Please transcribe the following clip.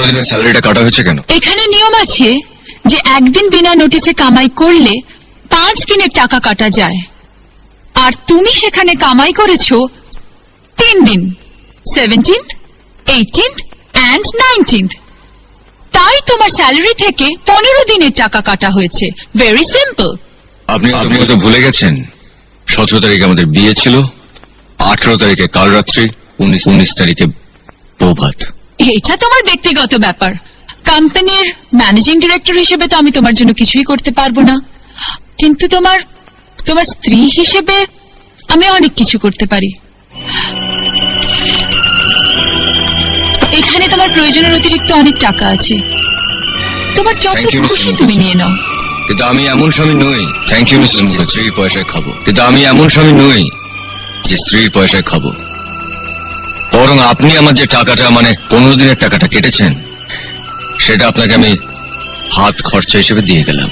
পনেরো দিনের স্যালারিটা কাটা হয়েছে কেন? এখানে নিয়ম আছে যে একদিন বিনা নোটিসে কামাই করলে পাঁচ দিনের টাকা কাটা যায়। আর তুমি সেখানে কামাই করেছ তিন দিন সেভেন্টিন এইটিন অ্যান্ড নাইনটিন তাই তোমার স্যালারি থেকে পনেরো দিনের টাকা কাটা হয়েছে। ভেরি সিম্পল আপনি আপনি হয়তো ভুলে গেছেন। সতেরো তারিখে আমাদের বিয়ে ছিল আঠারো তারিখে কাল রাত্রি উনিশ উনিশ তারিখে এটা তোমার ব্যক্তিগত ব্যাপার। কোম্পানির ম্যানেজিং ডিরেক্টর হিসেবে তো আমি তোমার জন্য কিছুই করতে পারব না। কিন্তু তোমার তোমার স্ত্রী হিসেবে আমি অনেক কিছু করতে পারি। এখানে তোমার প্রয়োজনের অতিরিক্ত অনেক টাকা আছে। তোমার যত Thank you, Mr. খুশি তুমি নিয়ে নাও। কিন্তু আমি এমন স্বামী নই। থ্যাংক ইউ মিসেস মুখার্জি স্ত্রীর পয়সায় খাব। কিন্তু আমি এমন স্বামী নই যে স্ত্রীর পয়সায় খাব। বরং আপনি আমার যে টাকাটা মানে পনেরো দিনের টাকাটা কেটেছেন, সেটা আপনাকে আমি হাত খরচা হিসেবে দিয়ে গেলাম।